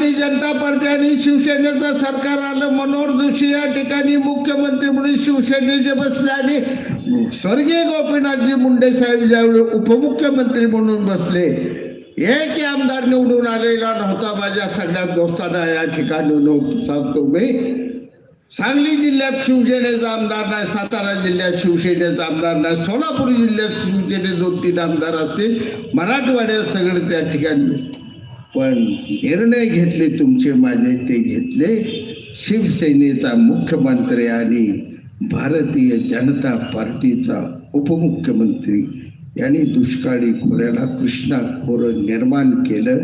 Bharatiya Janata party आणि शिवसेनेचं सरकार आलं मनोहर जोशी या ठिकाणी मुख्यमंत्री म्हणून शिवसेनेचे बसले आणि स्वर्गीय गोपीनाथजी मुंडे साहेब ज्यावेळी उपमुख्यमंत्री म्हणून बसले एक आमदार निवडून आलेला नव्हता माझ्या सगळ्या दोस्तांना या ठिकाणी सांगतो मी. सांगली जिल्ह्यात शिवसेनेचा आमदार नाही सातारा जिल्ह्यात शिवसेनेचा आमदार नाही सोलापूर जिल्ह्यात शिवसेने दोन तीन आमदार असतील मराठवाड्यात सगळे त्या ठिकाणी पण निर्णय घेतले तुमचे माझे ते घेतले. शिवसेनेचा मुख्यमंत्री आणि भारतीय जनता पार्टीचा उपमुख्यमंत्री यांनी दुष्काळी खोऱ्याला कृष्णा खोरं निर्माण केलं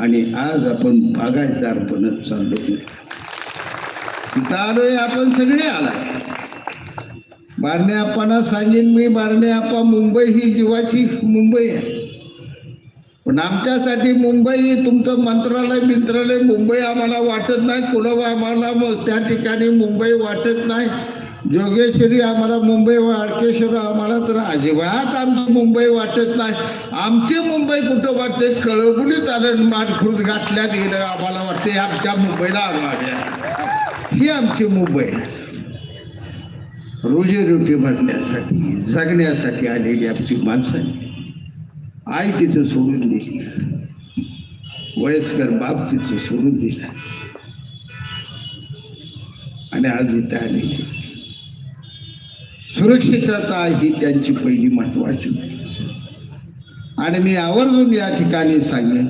आणि आज आपण बागायतदार बनत चाललो इथं आलोय आपण सगळे आला बारणे आप्पांना सांगेन मी बारणे आपा मुंबई ही जीवाची मुंबई आहे. पण आमच्यासाठी मुंबई तुमचं मंत्रालय मित्रालय मुंबई आम्हाला वाटत नाही. कुणव आम्हाला मग त्या ठिकाणी मुंबई वाटत नाही. जोगेश्वरी आम्हाला मुंबई वाळकेश्वर आम्हाला तर अजिबात आमची मुंबई वाटत नाही. आमची मुंबई कुठं वाटते? कळबुलीत आलं मानखुर्द घातल्यात गेलं. आम्हाला वाटते आमच्या मुंबईला आम्हाला ही आमची मुंबई. रोजीरोटी भरण्यासाठी जगण्यासाठी आलेली आमची माणसं. आहे. आई तिथं सोडून दिली. वयस्कर बाप तिथं सोडून दिला. आणि आज इथे आलेली सुरक्षितता ही त्यांची पहिली महत्वाची होती आणि मी आवर्जून या ठिकाणी सांगेन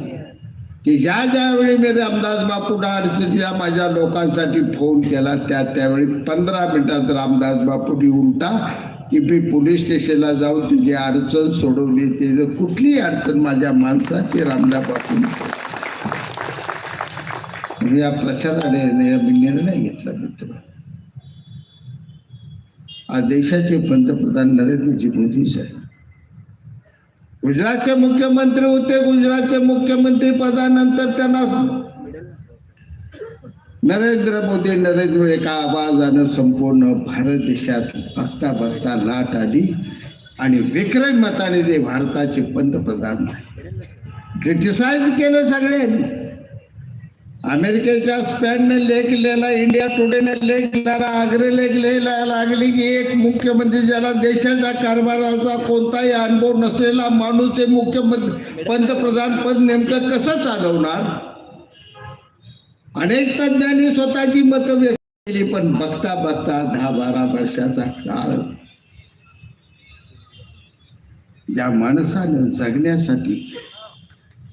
की ज्या ज्यावेळी मी रामदास बापूंना अडचणीला माझ्या लोकांसाठी फोन केला त्या त्यावेळी पंधरा मिनिटात रामदास बापूंनी उलटा की मी पोलीस स्टेशनला जाऊन तिची अडचण सोडवली. ते जर कुठलीही अडचण माझ्या माणसाची रामदापासून मी या प्रचाराने निर्णय घेतला मित्र. आज देशाचे पंतप्रधान नरेंद्रजी मोदी साहेब. गुजरातचे मुख्यमंत्री होते गुजरातचे मुख्यमंत्री पदानंतर त्यांना नरेंद्र मोदी नरेंद्र एका आवाजानं संपूर्ण भारत देशात बघता बघता लाट आली आणि विक्रम मताने ते भारताचे पंतप्रधान क्रिटिसाइज केलं सगळ्यांनी. अमेरिकेच्या स्पॅनने लेख लिहिला इंडिया टुडेने लेख लिहिला आग्रे लेख लिहायला लागली की एक मुख्यमंत्री ज्याला देशाच्या कारभाराचा कोणताही अनुभव नसलेला माणूस हे मुख्यमंत्री पंतप्रधान पद नेमकं कसं चालवणार? अनेक तज्ञांनी स्वतःची मतं व्यक्त केली पण बघता बघता दहा बारा वर्षाचा काळ. ज्या माणसानं जगण्यासाठी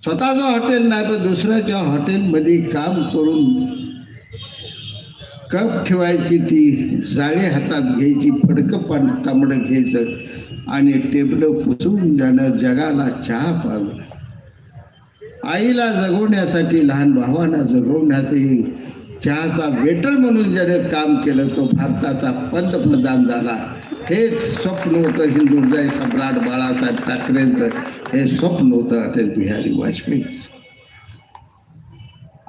स्वतःचं हॉटेल नाही तर दुसऱ्याच्या हॉटेलमध्ये काम करून कप ठेवायची ती जाळे हातात घ्यायची फडकं पण तांबडं घ्यायचं आणि टेबलं पुसून जाणं जगाला चहा पाजणं आईला जगवण्यासाठी लहान भावांना जगवण्यासाठी चहाचा वेटर म्हणून ज्याने काम केलं तो भारताचा पंतप्रधान झाला. हेच स्वप्न होतं हिंदुजाई सम्राट बाळासाहेब ठाकरेंचं. हे स्वप्न होतं अटल बिहारी वाजपेयीचं.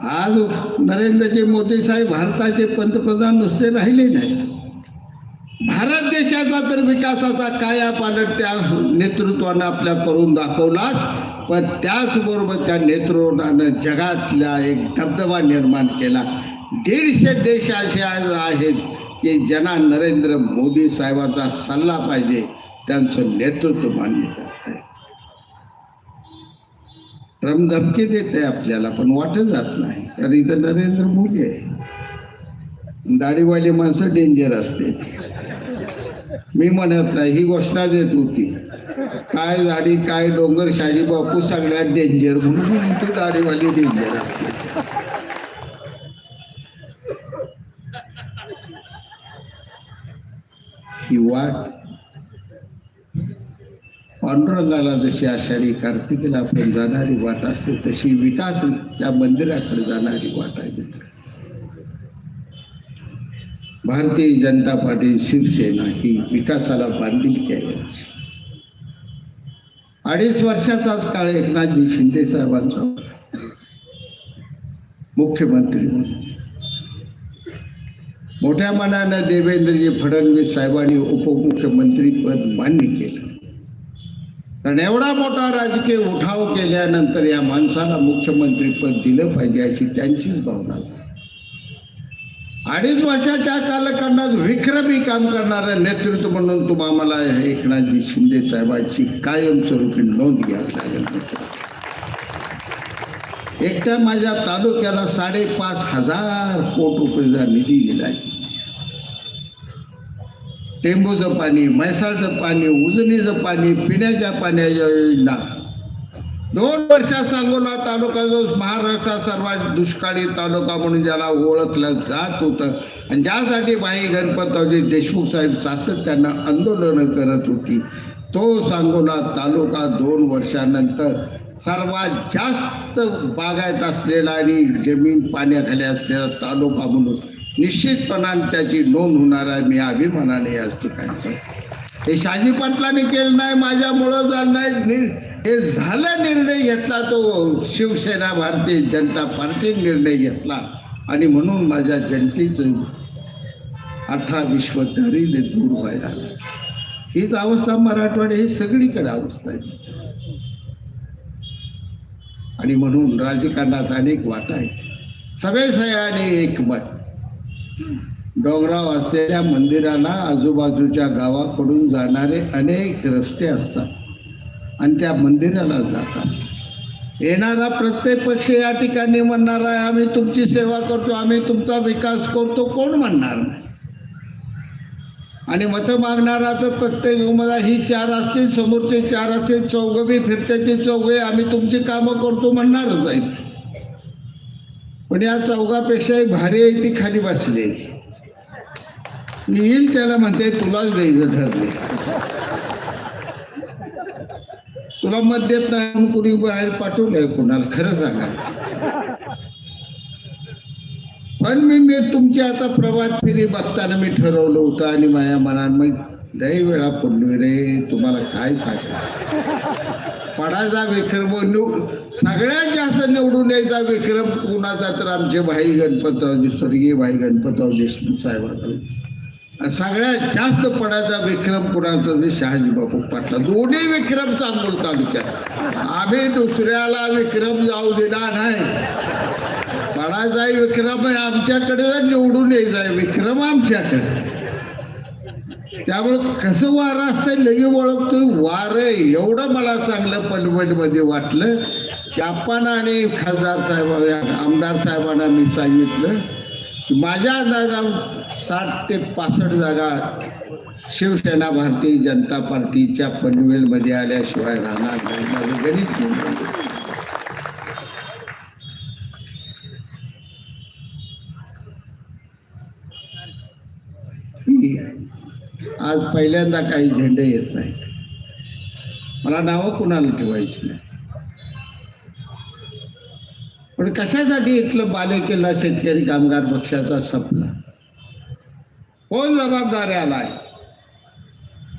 आज नरेंद्रजी मोदी साहेब भारताचे पंतप्रधान नुसते राहिले नाहीत. भारत देशाचा तर विकासाचा काया पालट त्या नेतृत्वानं आपल्या करून दाखवला पण त्याचबरोबर त्या नेतृत्वानं जगातल्या एक धबधबा निर्माण केला. दीडशे देश असे आज आहेत की ज्यांना नरेंद्र मोदी साहेबांचा सल्ला पाहिजे त्यांचं नेतृत्व मान्य करत आहे रमधमकी देत आहे आपल्याला पण वाटत जात नाही कारण इथं नरेंद्र मोदी आहे. दाढीवाली माणसं डेंजर असते. मी म्हणत नाही ही घोषणा देत होती. काय झाडी काय डोंगर शाजी बापू सगळ्यात डेंजर म्हणून ती दाढीवाली डेंजर ही वाट पांडुरंगाला जशी आषाढी कार्तिकीला आपण जाणारी वाट असते तशी विकास त्या मंदिराकडे जाणारी वाट आहे. भारतीय जनता पार्टी शिवसेना ही विकासाला बांधील आहे. अडीच वर्षाचाच काळ एकनाथजी शिंदे साहेबांचा. मुख्यमंत्री म्हणून. मोठ्या मनानं देवेंद्रजी फडणवीस साहेबांनी उपमुख्यमंत्री पद मान्य केलं. कारण एवढा मोठा राजकीय उठाव केल्यानंतर या माणसाला मुख्यमंत्री पद दिलं पाहिजे अशी त्यांचीच भावना अडीच वर्षाच्या कालखंडात विक्रमी काम करणारं नेतृत्व म्हणून तुम्हाला एकनाथजी शिंदे साहेबांची कायमस्वरूपी नोंद घ्यावी लागेल एकट्या माझ्या तालुक्याला साडेपाच हजार कोट रुपयेचा निधी दिला टेंबूचं पाणी म्हैसाळचं पाणी उजनीचं पाणी पिण्याच्या पाण्याच्या योजना दोन वर्षात सांगोला तालुका जो महाराष्ट्रात सर्वात दुष्काळी तालुका म्हणून ज्याला ओळखलं जात होतं. आणि ज्यासाठी बाई गणपतरावजी देशमुख साहेब सातत्यानं आंदोलनं करत होती तो सांगोला तालुका दोन वर्षानंतर सर्वात जास्त बागायत असलेला आणि जमीन पाण्याखाली असलेला तालुका म्हणून निश्चितपणाने त्याची नोंद होणार आहे मी अभिमानाने याच ठिकाणी. हे शाजी पाटलांनी केलं नाही माझ्यामुळं झालं नाही हे झालं निर्णय घेतला तो शिवसेना भारतीय जनता पार्टी निर्णय घेतला. आणि म्हणून माझ्या जनतेचं अठरा विश्व दारिद्र्य दूर व्हायला हीच अवस्था मराठवाडे ही सगळीकडे अवस्था आहे. आणि म्हणून राजकारणात अनेक वाटा आहेत. सगळे सयाने एकमत. डोंगराव असलेल्या मंदिराला आजूबाजूच्या गावाकडून जाणारे अनेक रस्ते असतात. आणि त्या मंदिराला जातात येणारा प्रत्येक पक्ष या ठिकाणी म्हणणार आहे आम्ही तुमची सेवा करतो आम्ही तुमचा विकास करतो. कोण म्हणणार नाही. आणि मतं मागणारा तर प्रत्येक मला ही चार असतील समोरचे चार असतील चौघबी फिरते ते चौघे आम्ही तुमची कामं करतो म्हणणारच आहेत पण या चौघापेक्षाही भारी आहे ती खाली बसलेली. येईल त्याला म्हणते तुलाच द्यायचं ठरले तुला मत देत नाही कुणी बाहेर पाठवलंय कुणाला? खरं सांगा. पण मी मी तुमची आता प्रभात फेरी बघताना मी ठरवलं होतं आणि माझ्या मनात मग दही वेळा पडलोय रे तुम्हाला काय सांगा? पडायचा विक्रम निव सगळ्यात जास्त निवडून यायचा विक्रम कुणाचा तर आमचे भाई गणपतराव स्वर्गीय भाई गणपतराव देशमुख साहेबांकडे सगळ्यात जास्त पडायचा विक्रम कुणाचा? ते शहाजी बापू पाटला. दोन्ही विक्रम चांगोल तालुक्यात. आम्ही दुसऱ्याला विक्रम जाऊ देणार नाही. पडायचा विक्रम आहे आमच्याकडे निवडून यायचा आहे विक्रम आमच्याकडे. त्यामुळे कसं वारं असतं लगे ओळखतोय. वारं एवढं मला चांगलं पनवटमध्ये वाटलं. की आपण आणि खासदार साहेब आमदार साहेबांना मी सांगितलं की माझ्या अंदाजा साठ ते पासष्ट जागा शिवसेना भारतीय जनता पार्टीच्या पनवेलमध्ये आल्याशिवाय राहणार नाही. माझं गणित आज पहिल्यांदा काही झेंडे येत नाहीत. मला नावं कुणाला ठेवायची नाही. पण कशासाठी इथलं बालेकिल्ला शेतकरी कामगार पक्षाचा सपना? कोण जबाबदारी आलाय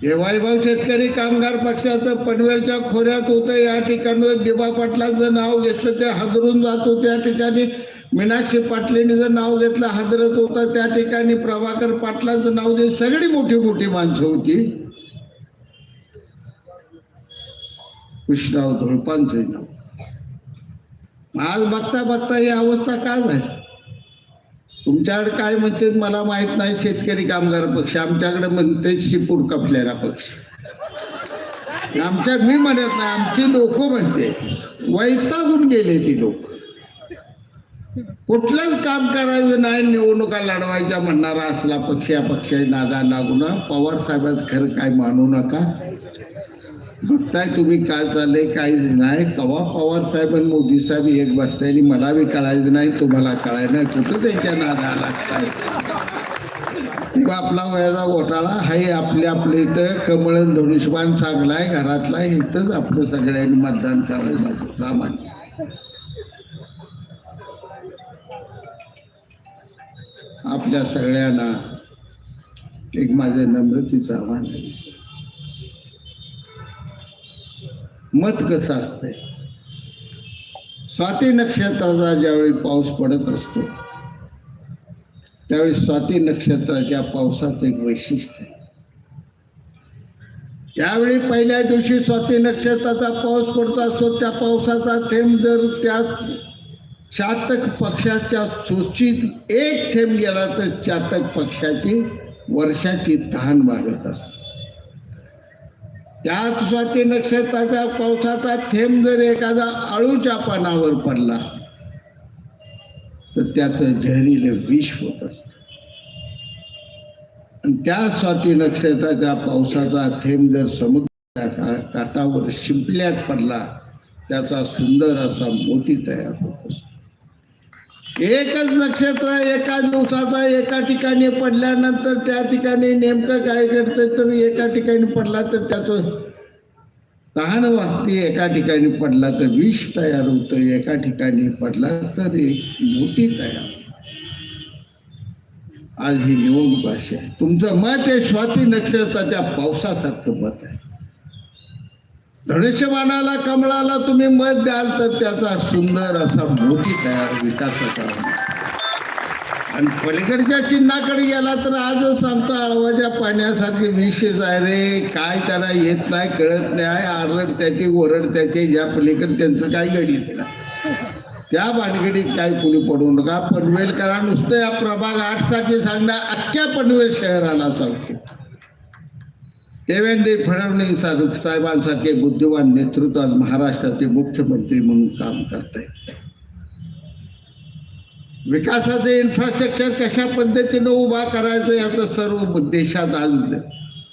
हे शेतकरी कामगार पक्षाचं पनवेलच्या खोऱ्यात होतं या ठिकाणी दिबा पाटलांचं नाव घेतलं ते हादरून जात होते. या ठिकाणी मीनाक्षी पाटलेंनी जर नाव घेतलं हादरत होतं त्या ठिकाणी प्रभाकर पाटलांचं नाव देऊन सगळी मोठी मोठी माणसं होती. कृष्णराव धुळपांचं नाव. आज बघता बघता ही अवस्था काय झाली? तुमच्याकडे काय म्हणते मला माहीत नाही शेतकरी कामगार पक्ष. आमच्याकडे म्हणते शिपूर कपलेला पक्ष. आमच्या मी म्हणत नाही आमची लोक म्हणते वैतागून गेले ती लोक. कुठलंच काम करायचं नाही निवडणुका लढवायच्या म्हणणारा असला पक्ष या पक्षाची नादा लागू ना पवार साहेबांचं खरं काय मानू नका. बघताय तुम्ही काय चाललंय काय नाही. कवा पवार साहेब आणि मोदी साहेब एक बसताय आणि मला बी कळायचं नाही तुम्हाला कळायचं नाही. कुठं त्यांच्या नादा लागताय? किंवा आपला वयाचा घोटाळा हाय आपल्या आपल्या इथं कमळ धनुष्यबाण चांगला आहे घरातला आहे इथंच आपलं सगळ्यांनी मतदान करायचं प्रामाणिक आपल्या सगळ्यांना एक माझं नम्रतेचं आव्हान आहे. मत कसं असतंय? स्वाती नक्षत्राचा ज्यावेळी पाऊस पडत असतो त्यावेळी स्वाती नक्षत्राच्या पावसाचं एक वैशिष्ट्य आहे. त्यावेळी पहिल्या दिवशी स्वाती नक्षत्राचा पाऊस पडत असतो त्या पावसाचा थेंब जर त्या चातक पक्षाच्या सूचीत एक थेंब गेला तर चातक पक्षाची वर्षाची तहान भागत असते. त्याच स्वाती नक्षत्राच्या पावसाचा थेंब जर एखादा आळूच्या पानावर पडला तर त्याचं जहरीलं विष होत असतं. आणि त्या स्वाती नक्षत्राच्या पावसाचा थेंब जर समुद्राच्या का- काठावर शिंपल्यात पडला त्याचा सुंदर असा मोती तयार होत असतो. एकच नक्षत्र एका दिवसाचा एका ठिकाणी पडल्यानंतर त्या ठिकाणी नेमकं काय घडतं तर एका ठिकाणी पडला तर त्याचं तहान वागते एका ठिकाणी पडला तर विष तयार होतं एका ठिकाणी पडला तर एक मोठी तयार आज ही निवडणूक अशी आहे. तुमचं मत आहे स्वाती नक्षत्राच्या पावसासारखं मत आहे. धनुष्यबाणाला कमळाला तुम्ही मत द्याल तर त्याचा सुंदर असा मोठी तयार विकास आणि पलीकडच्या चिन्हाकडे गेला तर आजच सांगतो आळवाच्या पाण्यासारखे विशेष आहे रे. काय त्याला येत नाही कळत नाही. आरड त्याचे ओरड त्याचे ज्या पलीकडे त्यांचं काय गणित नाही. त्या भानगडीत काय कुणी पडू नका. पनवेलकरा नुसतं या प्रभाग आठसाठी सांगणार अख्ख्या पनवेल शहराला सांगतो. देवेंद्र फडणवीस साहेबांसारखे बुद्धिवान नेतृत्व आज महाराष्ट्राचे मुख्यमंत्री म्हणून काम करत आहेत विकासाचे इन्फ्रास्ट्रक्चर कशा पद्धतीनं उभा करायचं याचं सर्व देशात आज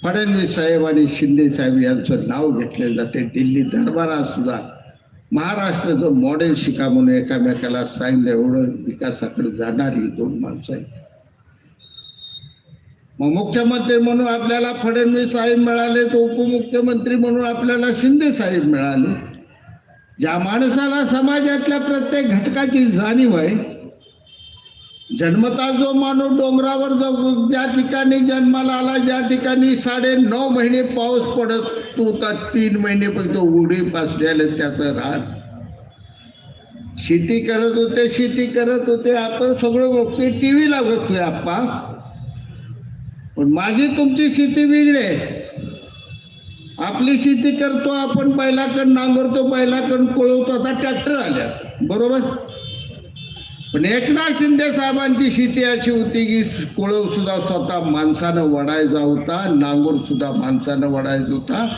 फडणवीस साहेब आणि शिंदे साहेब यांचं नाव घेतले जाते. दिल्ली दरबारात सुद्धा महाराष्ट्राचं मॉडेल शिका म्हणून एकामेकाला सांगितलं एवढं विकासाकडे जाणारी दोन माणसं आहेत. मग मुख्यमंत्री म्हणून आपल्याला फडणवीस साहेब मिळाले तर उपमुख्यमंत्री म्हणून आपल्याला शिंदे साहेब मिळाले. ज्या माणसाला समाजातल्या प्रत्येक घटकाची जाणीव आहे जन्मता जो माणूस डोंगरावर जो ज्या ठिकाणी जन्माला आला ज्या ठिकाणी साडे नऊ महिने पाऊस पडत होता तीन महिने फक्त उडी पासलेलं त्याचं राहत शेती करत होते शेती करत होते आपण सगळं बघतोय टी व्हीला बघतोय आप्पा. पण माझी तुमची शेती वेगळी आहे. आपली शेती करतो आपण बैलाकडं नांगरतो बैलाकडून कोळवतो आता ट्रॅक्टर आल्यात. बरोबर? पण एकनाथ शिंदे साहेबांची शेती अशी होती की कोळव सुद्धा स्वतः माणसानं वडायचा होता नांगूर सुद्धा माणसानं वडायचा होता.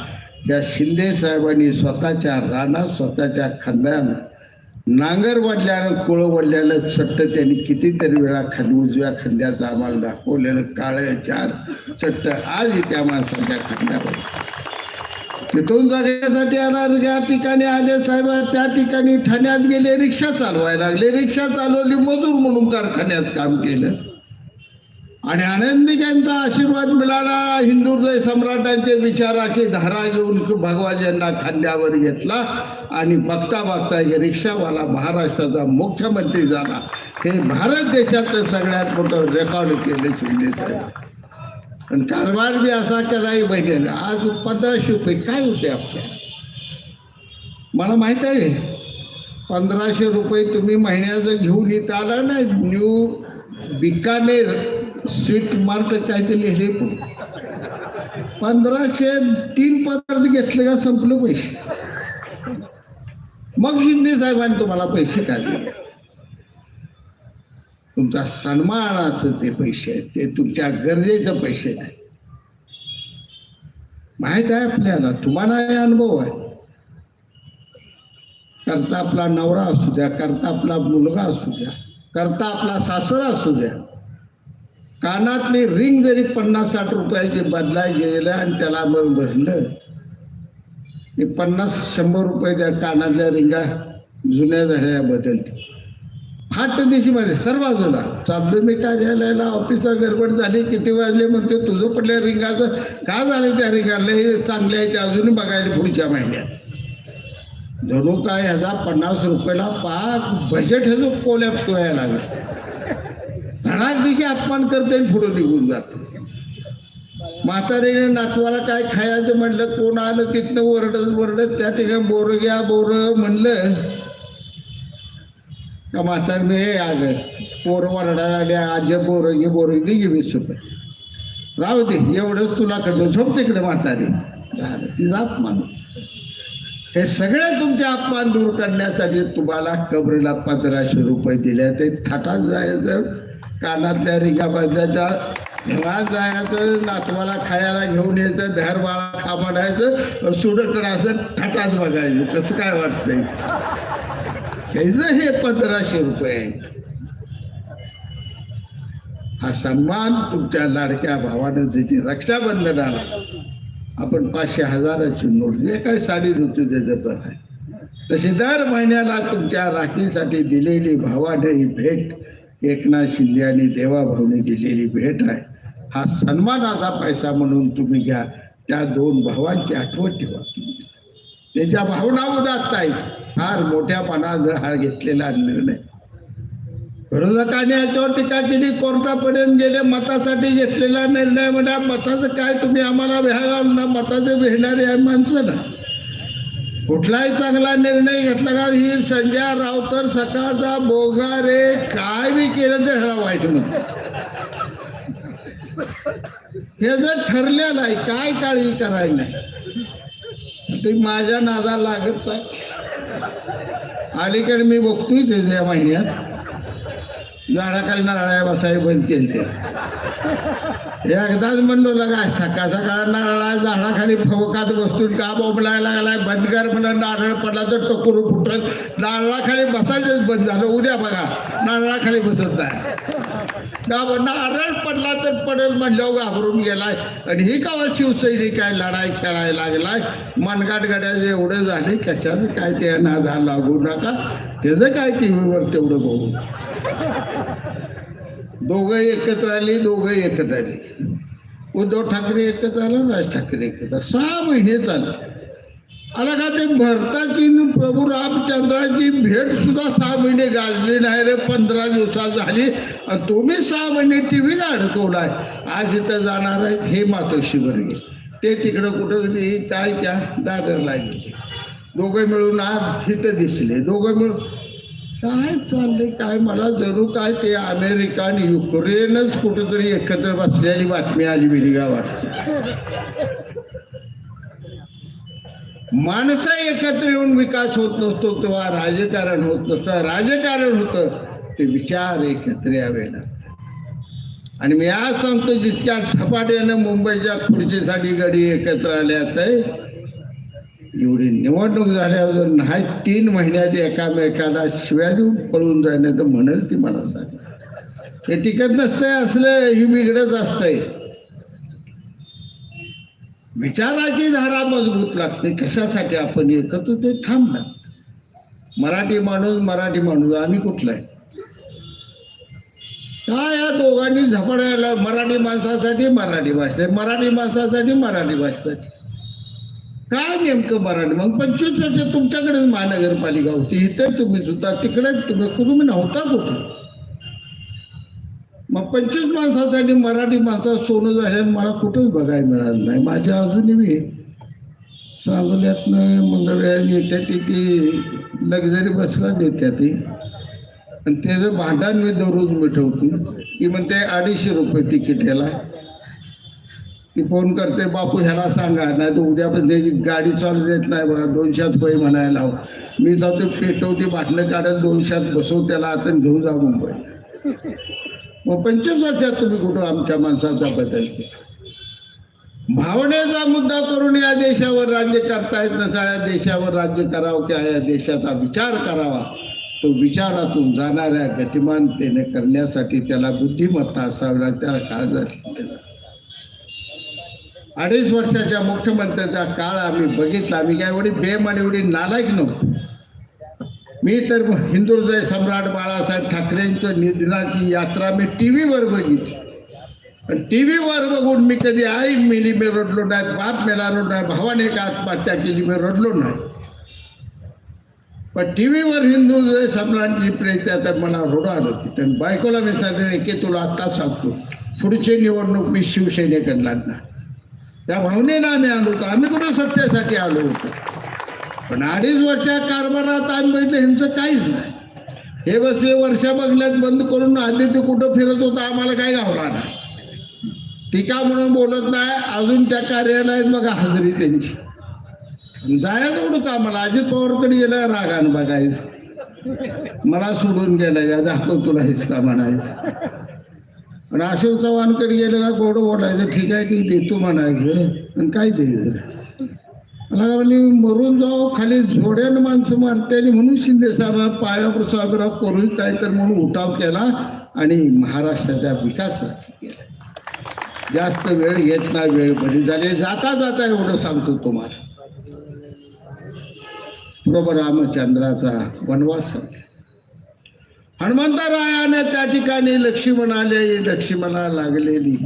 त्या शिंदे साहेबांनी स्वतःच्या रानात स्वतःच्या खांद्यानं नांगर वडल्यानं कोळं वडल्यानं चट्ट त्यांनी कितीतरी वेळा खाली उजव्या खांद्याचं आम्हाला दाखवलेलं काळं चार चट्ट आज त्या माणसाच्या खांद्यावर तिथून जाण्यासाठी येणार या ठिकाणी आले साहेब त्या ठिकाणी ठाण्यात गेले रिक्षा चालवायला लागले. रिक्षा चालवली मजूर म्हणून कारखान्यात काम केलं. आणि आनंदी यांचा आशीर्वाद मिळाला. हिंदुहृदय सम्राटांचे विचाराची धारा घेऊन भगवा झेंडा खांद्यावर घेतला आणि बघता बघता हे रिक्षावाला महाराष्ट्राचा मुख्यमंत्री झाला. हे भारत देशातलं सगळ्यात मोठं रेकॉर्ड केलं शिंदे साहेब पण कारभार बी असा केलाही बघितलं आज पंधराशे रुपये काय होते आपल्या मला माहीत आहे. पंधराशे रुपये तुम्ही महिन्याचं घेऊन येत आला ना न्यू बिकानेर स्वीट मार्ट काहीतरी लिहिले. पण पंधराशे तीन पदार्थ घेतले का संपलं पैसे. मग शिंदे साहेबांनी तुम्हाला पैसे काय दिले? तुमचा सन्मानाचं ते पैसे आहेत ते तुमच्या गरजेचं पैसे नाही माहीत आहे आपल्याला तुम्हाला हे अनुभव आहे. करता आपला नवरा असू द्या करता आपला मुलगा असू द्या करता आपला सासरा असू द्या. कानातली रिंग जरी पन्नास साठ रुपयाची बदलाय गेलं आणि त्याला मग भरलं की पन्नास शंभर रुपये त्या कानातल्या रिंगा जुन्या झाल्या बदलते फाट दिशीमध्ये सर्व बाजूला. चाललो मी काय घ्यायला ऑफिसर गडबड झाली किती वाजले म्हणते तुझं पडल्या रिंगाचं का झालं त्या रिंगाला? हे चांगले आहे ते अजूनही बघायला पुढच्या महिन्यात. जणू काय ह्याचा पन्नास रुपयाला पाच बजेट ह्याचं कोल्याप व्हायला लागलं. धडाक दिवशी अपमान करते आणि पुढं निघून जाते. म्हातारीने नातवाला काय खायचं म्हणलं कोण आलं तिथनं ओरडत ओरडत त्या ठिकाणी बोर घ्या बोरं म्हणलं. का म्हातारीने हे आग पोरं वरडायला आल्या आज बोर घे बोर दे घे वीस रुपये. राहू दे एवढंच तुला कडलं झोप तिकडे म्हातारी. झालं तिचा अपमान हे सगळे तुमचे अपमान दूर करण्यासाठी तुम्हाला कबरीला पंधराशे रुपये दिले ते थाटात जायचं. कानातल्या रिका बांधायच्या निवास जायचं नातवाला खायला घेऊन यायचं धर खा म्हणायचं सुडकडं असं थाटात बघायचं. कसं काय वाटतंय? त्याचं हे पंधराशे रुपये आहेत. हा सन्मान तुमच्या लाडक्या भावानं त्याची रक्षाबंधनाला. आपण पाचशे हजाराची नोट जे काही साडी ऋतू त्याचं बरं आहे. तशी दर महिन्याला तुमच्या राखीसाठी दिलेली भावाने ही भेट एकनाथ शिंदे आणि देवाभाऊने दिलेली भेट आहे. हा सन्मानाचा पैसा म्हणून तुम्ही घ्या. त्या दोन भावांची आठवण ठेवा. त्याच्या भावना उदात्त आहेत फार मोठ्या मनानं हा घेतलेला निर्णय. विरोधकाने याच्यावर टीका केली. कोर्टापर्यंत गेले. मतासाठी घेतलेला निर्णय म्हणा. मताचं काय? तुम्ही आम्हाला भेहाल ना. मताचे भेटणारे आहे माणसं ना. कुठलाही चांगला निर्णय घेतला का ही संजय रावतर सकाळचा बोगा रे काय बी केलं तर ह्याला वाईट म्हणत हे जर ठरलेलं आहे काय काळजी करायला नाही. ते माझ्या नादा लागत नाही. अलीकडे मी बघतोय ते या महिन्यात. झाडाखाली नारळा बसाय बंद केली ते. एकदाच म्हणलो लगा सकाळ सकाळ नारळा झाडाखाली फवकात बसून का बोंबलायला लागलाय? बंद कर म्हणून नारळ पडला तर टोकरू फुटत नारळाखाली बसायचंच बंद झालं. उद्या बघा नारळाखाली बसत नाही. का नारळ पडला तर पडेल म्हणल्यावर घाबरून गेलाय. आणि ही कावा शिवसैनिक काय लढाई खेळायला लागलाय? मनगाट गाड्याचे एवढं झाले कशाचं काय ते नादा लागू नका. त्याचं काय टी व्हीवर तेवढं बघू. दोघं एकत्र आली दोघं एकत्र आले. उद्धव ठाकरे एकत्र आला राज ठाकरे एकत्र सहा महिने चालले. आला का ते भरताची प्रभू रामचंद्राची भेट सुद्धा सहा महिने गाजली नाही रे पंधरा दिवसात झाली. आणि तुम्ही सहा महिने टी व्ही अडकवलाय. आज इथं जाणार आहेत हे मातोश्री वर्गे. ते तिकडं कुठं ते काय त्या दादरला गेले. दोघं मिळून आज इथं दिसले. दोघं मिळून काय चाललंय काय मला जणू काय ते अमेरिका आणि युक्रेनच कुठेतरी एकत्र बसलेली बातमी आली बिलिगा वाटते माणसं एकत्र येऊन विकास होत नसतो किंवा राजकारण होत नसतं. राजकारण होतं ते विचार एकत्र यावे लागतात. आणि मी आज सांगतो जितक्या झपाट्यानं मुंबईच्या खुर्चीसाठी गडी एकत्र आल्यात एवढी निवडणूक झाल्यावर नाही तीन महिन्यात एकामेकाला शिव्या देऊन पळून जाणे तर म्हणेल ती मला सांग हे टिकत नसतंय असलं ही बिघडत असतंय. विचाराची धारा मजबूत लागते कशासाठी आपण एकत्र ते थांबणार? मराठी माणूस मराठी माणूस आम्ही कुठला आहे काय या दोघांनी झपडायला? मराठी माणसासाठी मराठी भाषा मराठी माणसासाठी मराठी भाषेसाठी काय नेमकं मराठी मग पंचवीस वर्ष तुमच्याकडेच महानगरपालिका होती इथे तुम्ही सुद्धा तिकडेच तुम्ही तुम्ही नव्हता कुठे? मग पंचवीस माणसासाठी मराठी माणसात सोनं झाल्यानं मला कुठंच बघायला मिळालं नाही. माझ्या अजूनही मी सांगोल्यातनं मंगळवेळा येत्या ती ती लक्झरी बसला देत्या ती. आणि त्याचं भांडण मी दररोज मिठवतो की म्हणते अडीचशे रुपये तिकीट याला. ती फोन करते बापू ह्याला सांगा नाही तर उद्या पण त्याची गाडी चालू देत नाही बघा दोनशेच पै म्हणायला मी मी जातो पेटवते बाटलं काढत दोनशात बसव त्याला आता घेऊन जा मुंबई मग पंचवीस वर्षात तुम्ही कुठं आमच्या माणसाचा बदल केला? भावनेचा मुद्दा करून या देशावर राज्य करता येत नसा या देशावर राज्य करावं किंवा या देशाचा विचार करावा? तो विचारातून जाणाऱ्या गतिमानतेने करण्यासाठी त्याला बुद्धिमत्ता असावी त्याला काळजी त्याला अडीच वर्षाच्या मुख्यमंत्र्याचा काळ आम्ही बघितला. आम्ही काय एवढी बेम आणि एवढी नालायक नव्हतो. मी तर हिंदू सम्राट बाळासाहेब ठाकरेंचं निधनाची यात्रा मी टी व्हीवर बघितली. पण टी व्हीवर बघून मी कधी आई मिली मी रडलो नाही बाप मेला रडलो नाही भावाने का आत्महत्या केली मी रडलो नाही. पण टी व्हीवर हिंदू सम्राटची प्रेत आता मला रडू आलं होती तर बायकोला मी सांगितलं की तुला आत्ताच सांगतो. पुढची निवडणूक मी शिवसेनेकडे लागणार त्या भावनेनं आम्ही आलो होतो. आम्ही कुठं सत्तेसाठी आलो होतो? पण अडीच वर्षा कारभारात आम्ही बघितलं ह्यांचं काहीच नाही. हे बसले वर्षा बंगल्यात बंद करून आधी ते कुठं फिरत होतं आम्हाला काय गावला नाही. टीका म्हणून बोलत नाही अजून त्या कार्यालयात बघा हजेरी त्यांची. जायचं कुठं का अजित पवारकडे गेलं रागान बघायचं. मला सोडून गेलं का दाखव तुला हिसका म्हणायचं. आणि अशोक चव्हाणकडे गेलं का गोड बोलायचं ठीक आहे की देतो म्हणायचं. आणि काय द्यायचं मला म्हणली मरून जाऊ खाली झोड्यानं माणसं मारते आणि म्हणून शिंदे साहेब पायावर स्वाभिराव करू काय तर म्हणून उठाव केला आणि महाराष्ट्राच्या विकासाची केला. जास्त वेळ घेत नाही वेळ बरी झाली. जाता जाता एवढं सांगतो तुम्हाला. बरोबर रामचंद्राचा वनवास संपला. हनुमंतरायाने त्या ठिकाणी लक्ष्मणाले लक्ष्मणा लागलेली.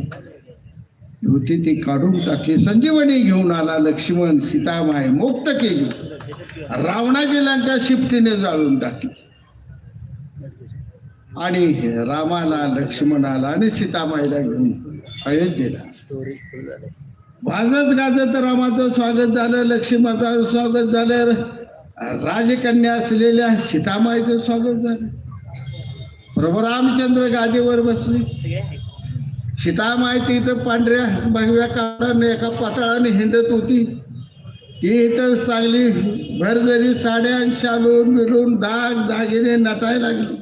होती ती काढून टाकली. संजीवनी घेऊन आला लक्ष्मण सीतामाय मुक्त केली. रावणाची लंका शिफ्टीने जाळून टाकली. आणि रामाला लक्ष्मणाला आणि सीतामाईला घेऊन अयोध्येला वाजत गाजत रामाचं स्वागत झालं लक्ष्मणाचं स्वागत झालं राजकन्या असलेल्या सीतामाईचं स्वागत झालं. प्रभू रामचंद्र गादीवर बसले. सीतामाई तिथं पांढऱ्या भगव्या काळाने एका पातळाने हिंडत होती. ती इथं चांगली भरजरी साड्या शालून मिळून दाग दागिने नटायला लागली.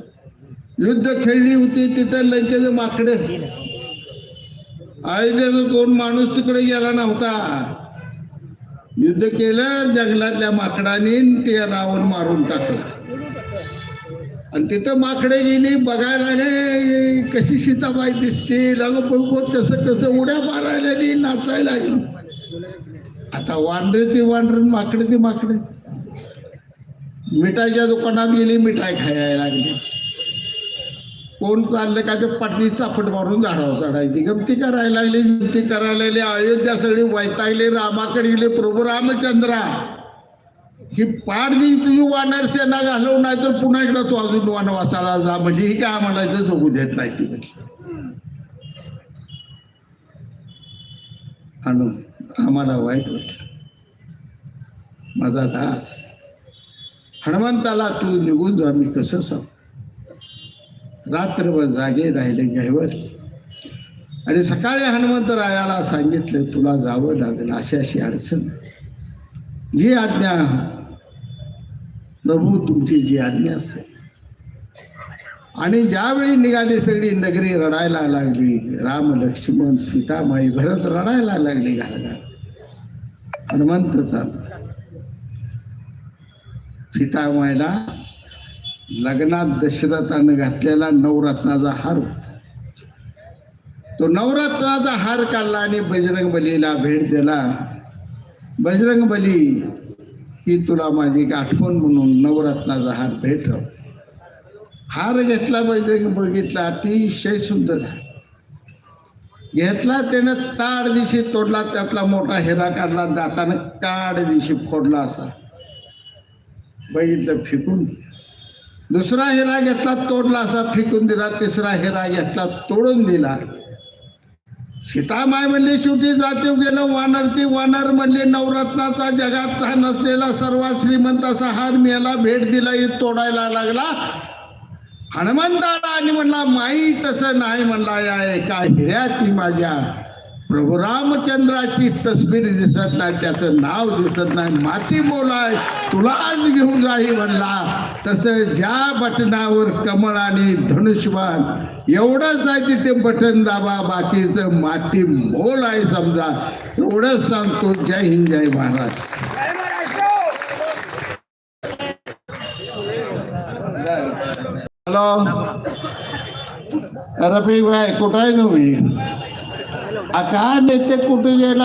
युद्ध खेळली होती तिथं लंकेचं माकडं. अयोध्येचं कोण माणूस तिकडे गेला नव्हता. युद्ध केलं जंगलातल्या माकडाने ते रावण मारून टाकलं. आणि तिथं माकडे गेली बघायला नाही कशी सीताबाई दिसते? अगं बघ कसं कसं उड्या मारायला नाही नाचायला लागली आता वांडरे ते वांडरे माकडे ते माकडे. मिठाईच्या दुकानात गेली मिठाई खायला लागली. कोण चाललं का ते पाटली चापट मारून झाडावर चढायची. गमती करायला लागली गमती करायला लागली. अयोध्या सगळी वैतागली रामाकडे गेले प्रभू रामचंद्रा. ही पाठ जी तुझी वानर सेना घालवू नाही तर पुन्हा एकदा तू अजून वनवासाला जा. म्हणजे ही काय आम्हाला इथं जगू देत नाही ती. म्हणून आम्हाला वाईट वाटलं. माझा दास. हनुमंताला तू निघून जा मी कसं सांग? रात्रभर जागे राहिले घ्यावर आणि सकाळी हनुमंतरायाला सांगितलं तुला जावं लागेल अशी अशी अडचण. जी आज्ञा प्रभू तुमची जी आज्ञा असते आणि ज्यावेळी निघाली सगळी नगरी रडायला लागली राम लक्ष्मण सीतामाई भरत रडायला लागली घालघाल. हनुमंत चालला सीतामाईला लग्नात दशरथानं घातलेला नवरत्नाचा हार होता. तो नवरत्नाचा हार काढला आणि बजरंग बलीला भेट दिला. बजरंग बली की तुला माझी एक आठवण म्हणून नवरत्नाचा हार भेटव हार घेतला पाहिजे बघितला अतिशय सुंदर आहे घेतला त्यानं ताड दिशी तोडला त्यातला मोठा हिरा काढला दातानं काड दिशी फोडला असा. बघितलं फेकून दुसरा हिरा घेतला तोडला असा फेकून दिला तिसरा हिरा घेतला तोडून दिला. सीतामाय म्हणले शेवटी जातीव गेलं वानर ती वानर म्हणले नवरत्नाचा जगात हा नसलेला सर्वात श्रीमंत असा हार मेला भेट दिला हे तोडायला लागला. हनुमंताला आणि म्हणला माई तसं नाही म्हणला या एका हिऱ्याची माझ्या प्रभू रामचंद्राची तस्वीर दिसत नाही त्याचं नाव दिसत नाही माती बोलाय तुला आज घेऊन जाई म्हणला. तसं ज्या बटनावर कमळ आणि धनुष्यबाण एवढंच आहे तिथे बटन दाबा बाकीचं माती मोल आहे समजा. एवढंच सांगतो जय हिंद जय महाराज. हॅलो. रफिक भाई कुठं आहे तुम्ही? आता नेते कुठे गेला?